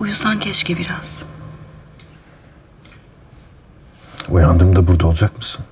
Uyusan keşke biraz. Uyandığımda burada olacak mısın?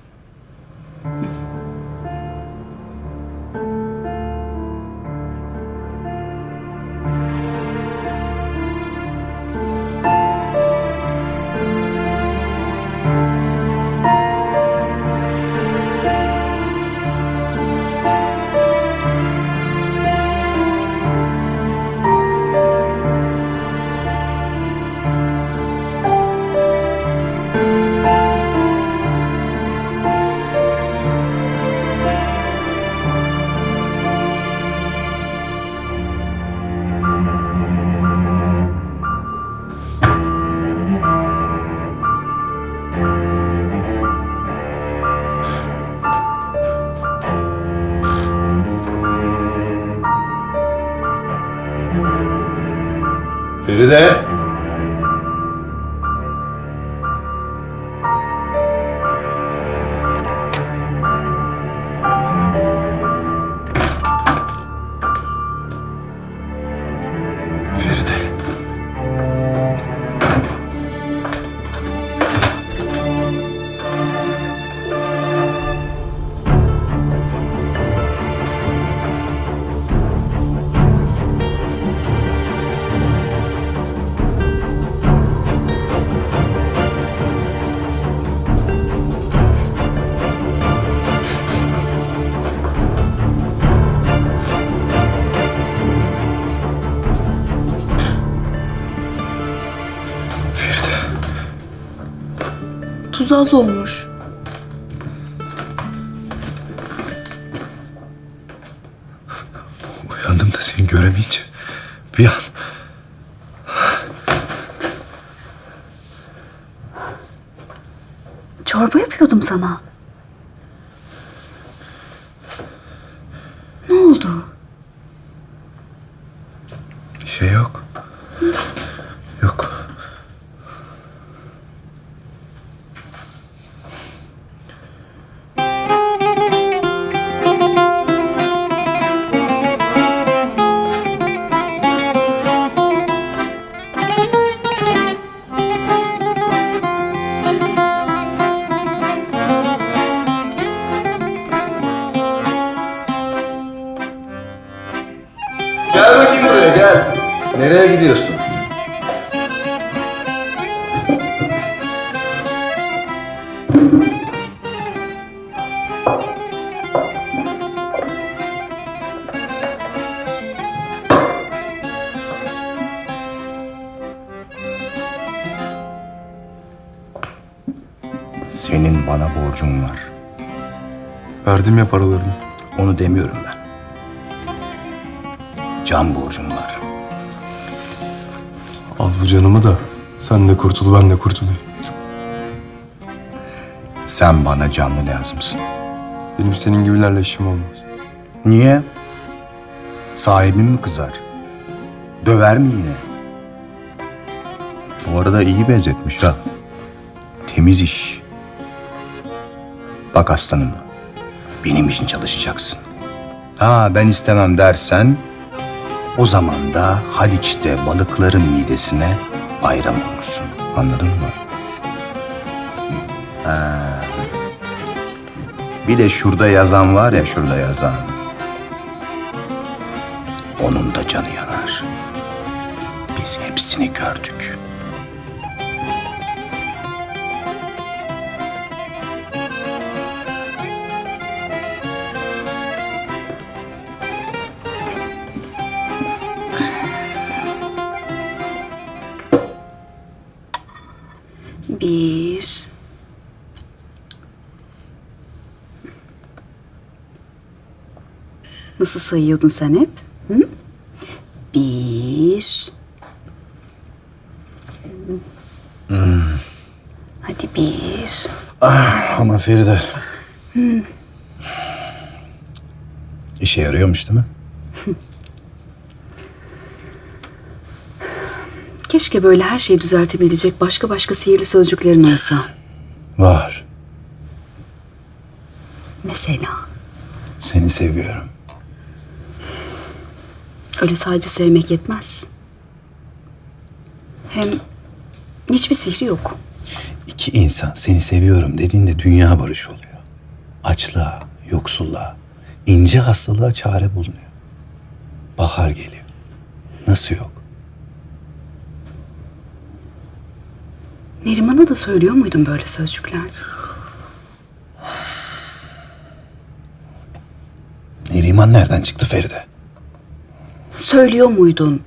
29 az olmuş. Uyandım da seni göremeyince bir an Çorba yapıyordum sana. Verdim ya paralarını. Onu demiyorum ben. Can borcun var. Al bu canımı da sen de kurtul ben de kurtulayım. Sen bana canlı lazımsın. Benim senin gibilerle işim olmaz. Niye? Sahibin mi kızar? Döver mi yine? Bu arada iyi benzetmiş ha. Temiz iş. Bak aslanım. Benim için çalışacaksın. Ha ben istemem dersen o zaman da Haliç'te balıkların midesine bayram olursun. Anladın mı? Ha. Bir de şurada yazan var ya şurada yazan. Onun da canı yanar. Biz hepsini gördük. Nasıl sayıyordun sen hep? Hı? Bir. Hadi bir. Ama Feride. İşe yarıyormuş değil mi? Keşke böyle her şeyi düzeltebilecek başka başka sihirli sözcüklerin olsa. Var. Mesela. Seni seviyorum. Öyle sadece sevmek yetmez. Hem hiçbir sihri yok. İki insan seni seviyorum dediğinde dünya barış oluyor. Açlığa, yoksulluğa, ince hastalığa çare bulunuyor. Bahar geliyor. Nasıl yok? Neriman'a da söylüyor muydun böyle sözcükler? Neriman nereden çıktı Feride? Söylüyor muydun?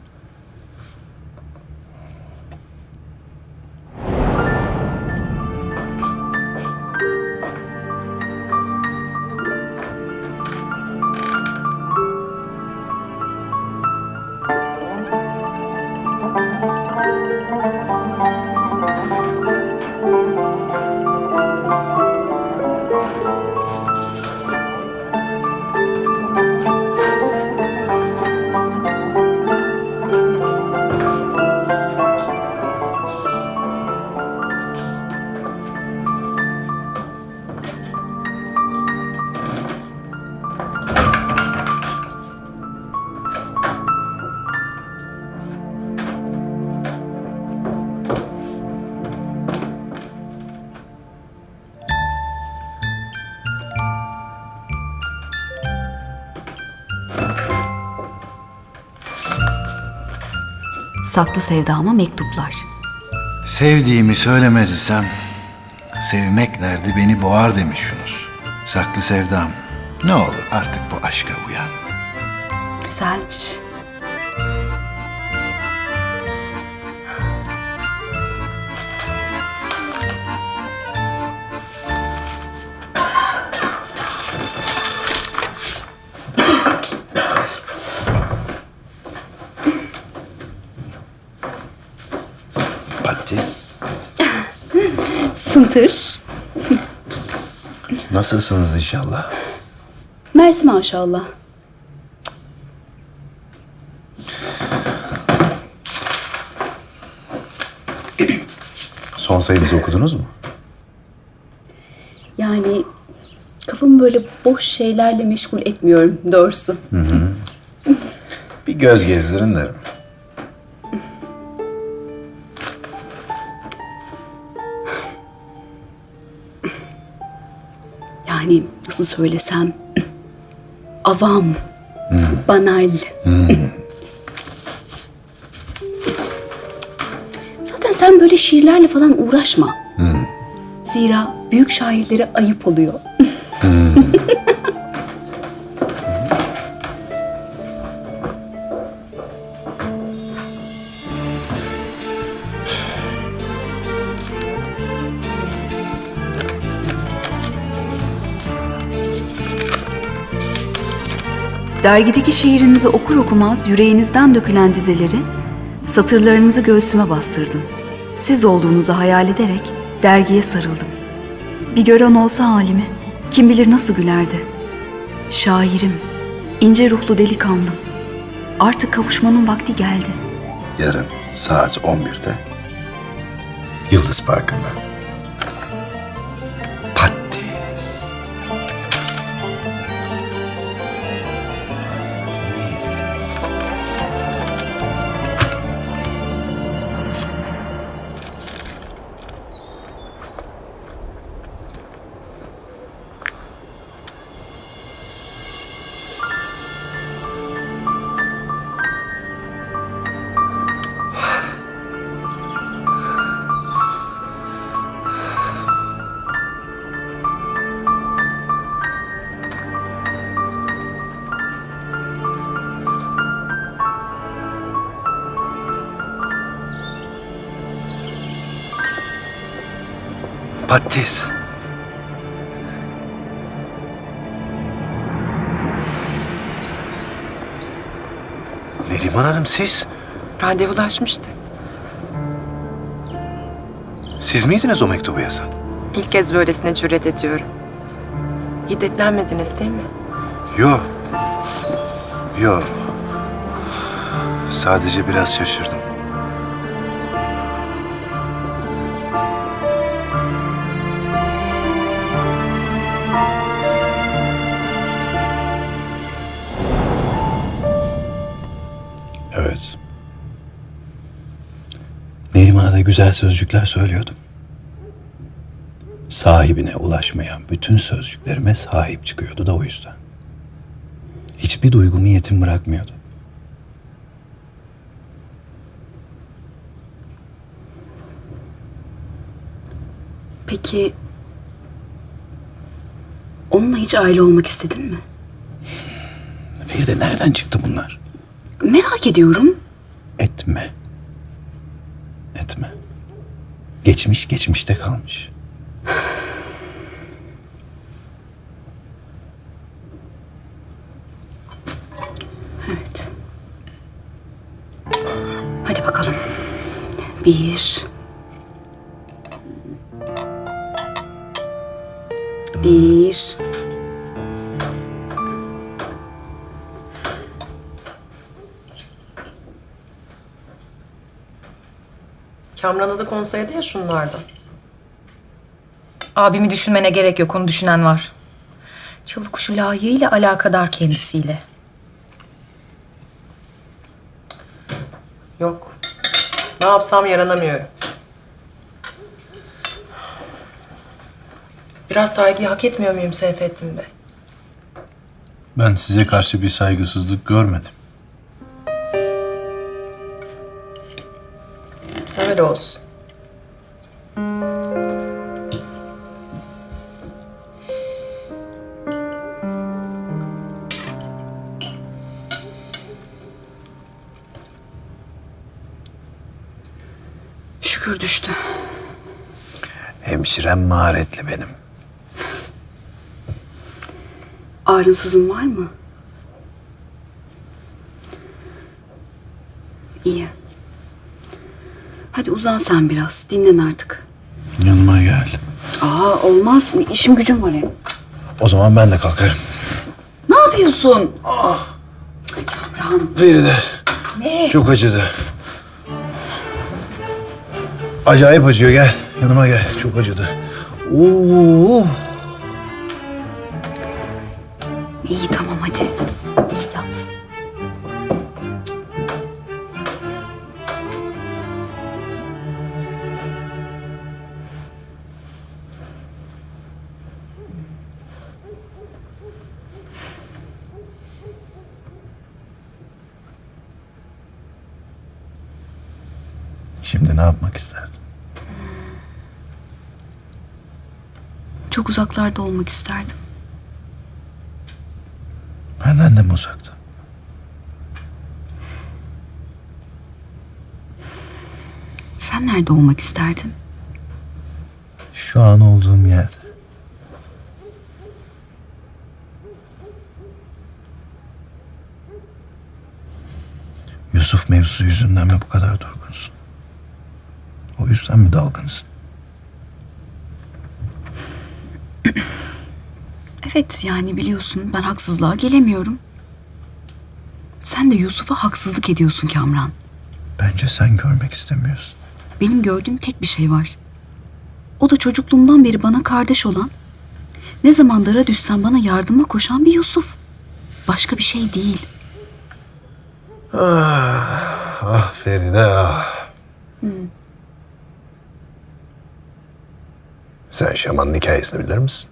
Saklı sevdama mektuplar. Sevdiğimi söylemez isem, sevmek derdi beni boğar demiş Yunus. Saklı sevdam, ne olur artık bu aşka uyan. Güzelmiş. Sıntır. Nasılsınız inşallah? Mersi maşallah. Son sayımızı okudunuz mu? Yani kafamı böyle boş şeylerle meşgul etmiyorum doğrusu. Bir göz gezdirin derim. Yani nasıl söylesem avam, banal. Zaten sen böyle şiirlerle falan uğraşma. Zira büyük şairlere ayıp oluyor. Dergideki şiirinizi okur okumaz yüreğinizden dökülen dizeleri, satırlarınızı göğsüme bastırdım. Siz olduğunuzu hayal ederek dergiye sarıldım. Bir gören olsa halimi, kim bilir nasıl gülerdi. Şairim, ince ruhlu delikanlım. Artık kavuşmanın vakti geldi. Yarın saat 11'de Yıldız Parkı'nda. Patis. Neriman Hanım siz? Randevulaşmıştı. Siz miydiniz o mektubu yazan? İlk kez böylesine cüret ediyorum. Hiddetlenmediniz değil mi? Yo. Yo. Sadece biraz şaşırdım. Güzel sözcükler söylüyordum. Sahibine ulaşmayan bütün sözcüklerime sahip çıkıyordu da o yüzden. Hiçbir duygumu yetim bırakmıyordu. Peki onunla hiç aile olmak istedin mi? Feride nereden çıktı bunlar? Merak ediyorum. Etme. Etme. Geçmiş geçmişte kalmış. Evet. Hadi bakalım. Bir. Bir. Kamran'a da konseyde ya şunlardan. Abimi düşünmene gerek yok, onu düşünen var. Çalı kuşu layığıyla alakadar kendisiyle. Yok. Ne yapsam yaranamıyorum. Biraz saygıyı hak etmiyor muyum Seyfettin Bey? Ben size karşı bir saygısızlık görmedim. Öyle olsun. Şükür düştü. Hemşirem maharetli benim. Ağrınsızın var mı? İyi. Hadi uzan sen biraz. Dinlen artık. Yanıma gel. Aa olmaz. İşim gücüm var hem. O zaman ben de kalkarım. Ne yapıyorsun? Ah. Kamran. Feride. Ne? Çok acıdı. Acayip acıyor gel. Yanıma gel. Çok acıdı. Oo. İyi tamam hadi. Şimdi ne yapmak isterdin? Çok uzaklarda olmak isterdim. Benden de mi uzakta? Sen nerede olmak isterdin? Şu an olduğum yerde. Yusuf mevzusu yüzünden mi bu kadar durgunsun? O yüzden mi dalgınsın? Evet yani biliyorsun ben haksızlığa gelemiyorum. Sen de Yusuf'a haksızlık ediyorsun Kamran. Bence sen görmek istemiyorsun. Benim gördüğüm tek bir şey var. O da çocukluğumdan beri bana kardeş olan, ne zaman dara düşsem bana yardıma koşan bir Yusuf. Başka bir şey değil. Ah Feride ah. Sen şamanın hikayesini bilir misin?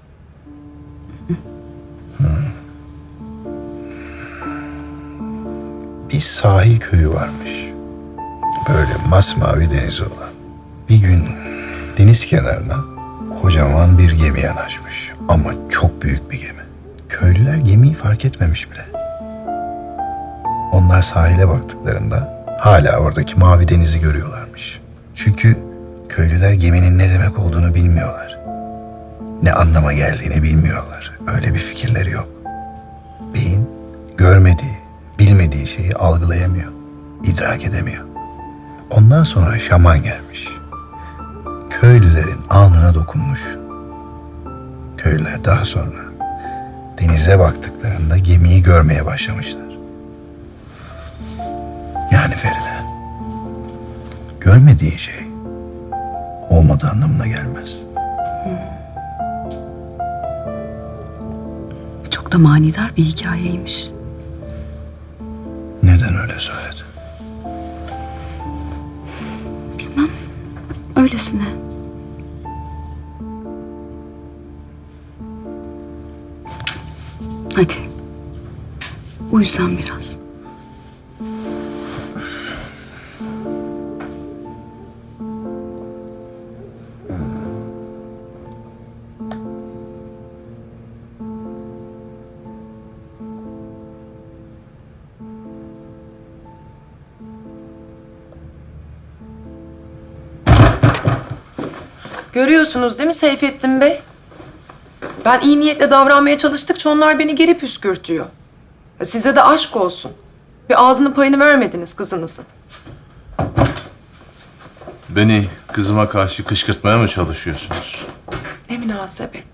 Hmm. Bir sahil köyü varmış. Böyle masmavi denizi olan. Bir gün deniz kenarına kocaman bir gemi yanaşmış. Ama çok büyük bir gemi. Köylüler gemiyi fark etmemiş bile. Onlar sahile baktıklarında hala oradaki mavi denizi görüyorlarmış. Çünkü köylüler geminin ne demek olduğunu bilmiyorlar. Ne anlama geldiğini bilmiyorlar. Öyle bir fikirleri yok. Beyin görmediği, bilmediği şeyi algılayamıyor, idrak edemiyor. Ondan sonra şaman gelmiş. Köylülerin alnına dokunmuş. Köylüler daha sonra denize baktıklarında gemiyi görmeye başlamışlar. Yani Feride, görmediğin şey olmadığı anlamına gelmez. Çok da manidar bir hikayeymiş. Neden öyle söyledin? Bilmem. öylesine. Hadi. Uyu sen biraz. Görüyorsunuz değil mi Seyfettin Bey? Ben iyi niyetle davranmaya çalıştıkça onlar beni geri püskürtüyor. E, Size de aşk olsun. Bir ağzının payını vermediniz kızınızın. Beni kızıma karşı kışkırtmaya mı çalışıyorsunuz? Ne münasebet.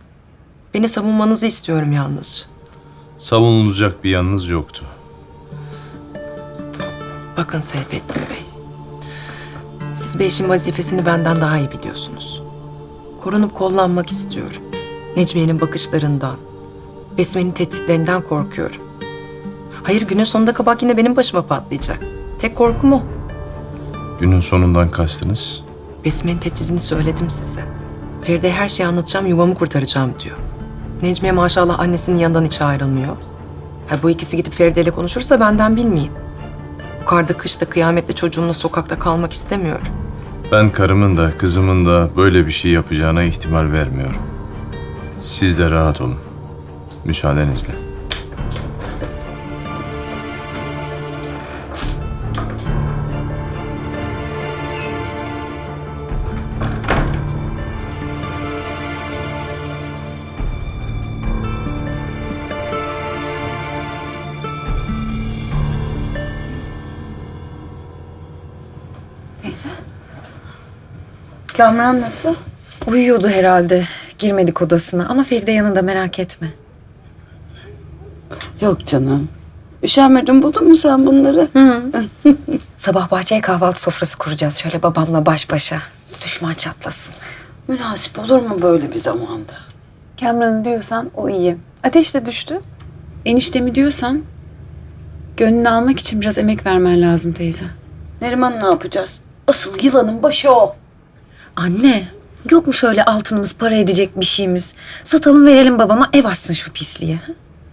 Beni savunmanızı istiyorum yalnız. Savunulacak bir yanınız yoktu. Bakın Seyfettin Bey. Siz bir eşin vazifesini benden daha iyi biliyorsunuz. Korunup kollanmak istiyorum. Necmiye'nin bakışlarından, Besme'nin tehditlerinden korkuyorum. Hayır günün sonunda kabak yine benim başıma patlayacak. Tek korkum o. Günün sonundan kastınız. Besme'nin tehdidini söyledim size. Feride'ye her şeyi anlatacağım, yuvamı kurtaracağım diyor. Necmiye maşallah annesinin yanından hiç ayrılmıyor. Ha, bu ikisi gidip Feride ile konuşursa benden bilmeyin. Bu karda kışta kıyamette çocuğumla sokakta kalmak istemiyorum. Ben karımın da kızımın da böyle bir şey yapacağına ihtimal vermiyorum. Siz de rahat olun. Müsaadenizle. Kamran nasıl? Uyuyordu herhalde. Girmedik odasına ama Feride yanında merak etme. Yok canım. Üşenmedin buldun mu sen bunları? Sabah bahçeye kahvaltı sofrası kuracağız şöyle babamla baş başa. Düşman çatlasın. Münasip olur mu böyle bir zamanda? Cameron diyorsan o iyi. Ateş de düştü. Eniştemi diyorsan gönlünü almak için biraz emek vermen lazım teyze. Neriman ne yapacağız? Asıl yılanın başı o. Anne yok mu şöyle altınımız para edecek bir şeyimiz? Satalım verelim babama ev açsın şu pisliğe.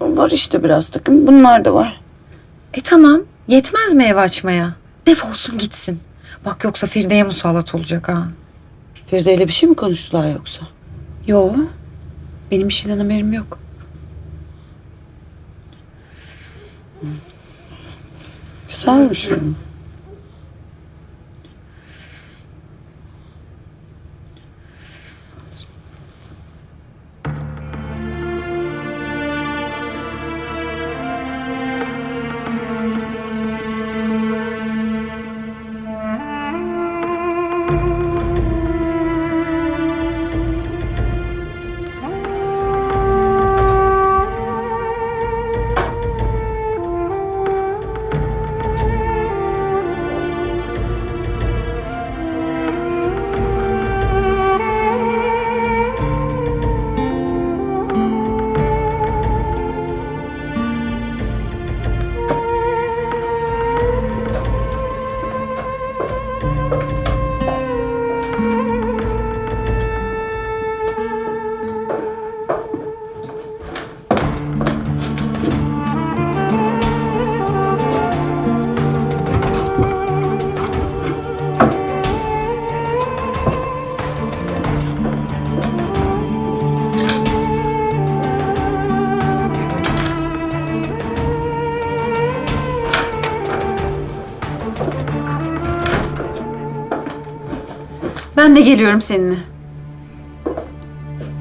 Var işte biraz takım. Bunlar da var. E tamam yetmez mi ev açmaya? Defolsun gitsin. Bak yoksa Feride'ye musallat olacak ha. Feride ile bir şey mi konuştular yoksa? Yo. Benim bir şeyden haberim yok. Güzelmiş. Ben de geliyorum seninle.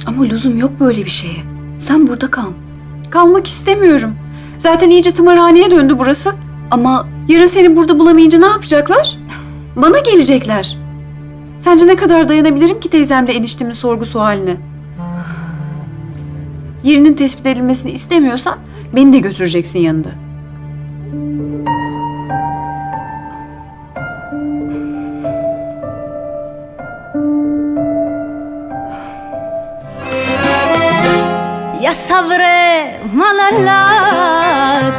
Ama lüzum yok böyle bir şeye. Sen burada kal. Kalmak istemiyorum. Zaten iyice tımarhaneye döndü burası. Ama yarın seni burada bulamayınca ne yapacaklar? Bana gelecekler. Sence ne kadar dayanabilirim ki teyzemle eniştemin sorgu sualine? Yerinin tespit edilmesini istemiyorsan beni de götüreceksin yanında. Ya sabre malala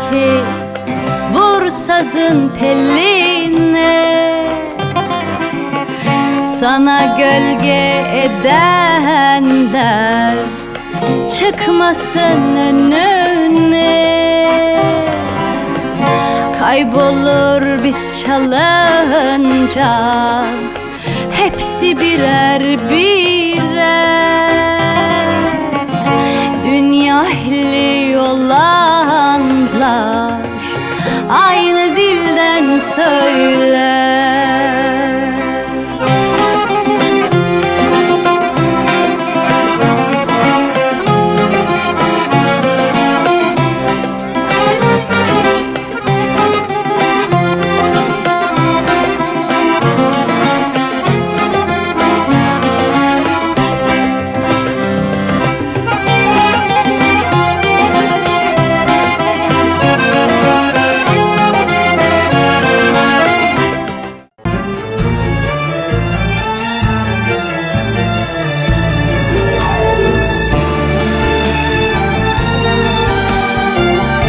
kes Vur sazın telline Sana gölge edenler Çıkmasın önüne. Kaybolur biz çalınca Hepsi birer bir